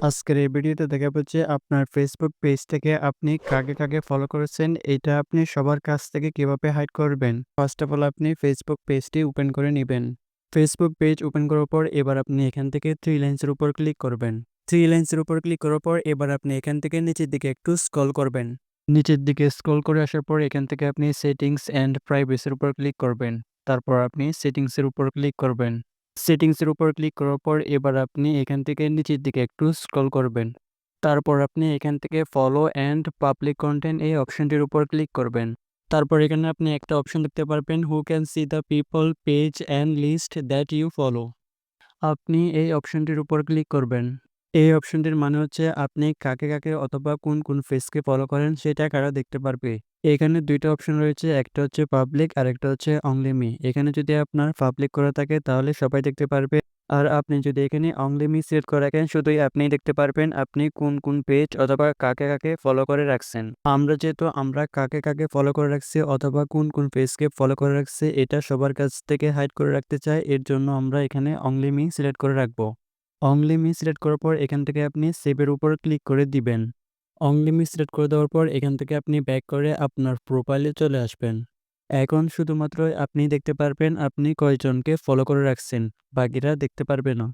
আজকের এই ভিডিওতে দেখা যে আপনার ফেসবুক পেজ থেকে আপনি কাকে কাকে ফলো করেছেন, এটা আপনি সবার কাছ থেকে কীভাবে হাইড করবেন? ফার্স্ট অফ অল আপনি ফেসবুক পেজটি ওপেন করে নেবেন। ফেসবুক পেজ ওপেন করার পর এবার আপনি এখান থেকে থ্রি লাইন্সের উপর ক্লিক করবেন। থ্রি লাইন্সের উপর ক্লিক করার পর এবার আপনি এখান থেকে নিচের দিকে একটু স্ক্রল করবেন। নিচের দিকে স্ক্রল করে আসার পর এখান থেকে আপনি সেটিংস অ্যান্ড প্রাইভেসির উপর ক্লিক করবেন। তারপর আপনি সেটিংসের উপর ক্লিক করবেন। সেটিংসের উপর ক্লিক করার পর এবার আপনি এখান থেকে নিচের দিকে একটু স্ক্রল করবেন। তারপর আপনি এখান থেকে ফলো অ্যান্ড পাবলিক কন্টেন্ট এই অপশনটির উপর ক্লিক করবেন। তারপর এখানে আপনি একটা অপশন দেখতে পারবেন who can see the people page and list that you follow আপনি এই অপশনটির উপর ক্লিক করবেন। এই অপশনটির মানে হচ্ছে আপনি কাকে কাকে অথবা কোন কোন ফেসকে ফলো করেন সেটা কারা দেখতে পারবে। এখানে দুইটা অপশন রয়েছে, একটা হচ্ছে পাবলিক আর একটা হচ্ছে অনলি মি এখানে যদি আপনার পাবলিক করা থাকে তাহলে সবাই দেখতে পারবে। আর আপনি যদি এখানে অনলি মি সিলেক্ট করে রাখেন শুধুই আপনি দেখতে পারবেন আপনি কোন কোন পেজ অথবা কাকে কাকে ফলো করে রাখছেন। আমরা যেহেতু আমরা কাকে কাকে ফলো করে রাখছি অথবা কোন কোন পেজকে ফলো করে রাখছি এটা সবার কাছ থেকে হাইড করে রাখতে চাই, এর জন্য আমরা এখানে অনলি মি সিলেক্ট করে রাখব। অনলি মি সিলেক্ট করার পর এখান থেকে আপনি সেভের উপর ক্লিক করে দিবেন। অনলি মি সিলেক্ট করে দেওয়ার পর এখান থেকে আপনি ব্যাক করে আপনার প্রোফাইলে চলে আসবেন। এখন শুধুমাত্র আপনি দেখতে পারবেন আপনি কয়জনকে ফলো করে রাখছেন, বাকিরা দেখতে পারবে না।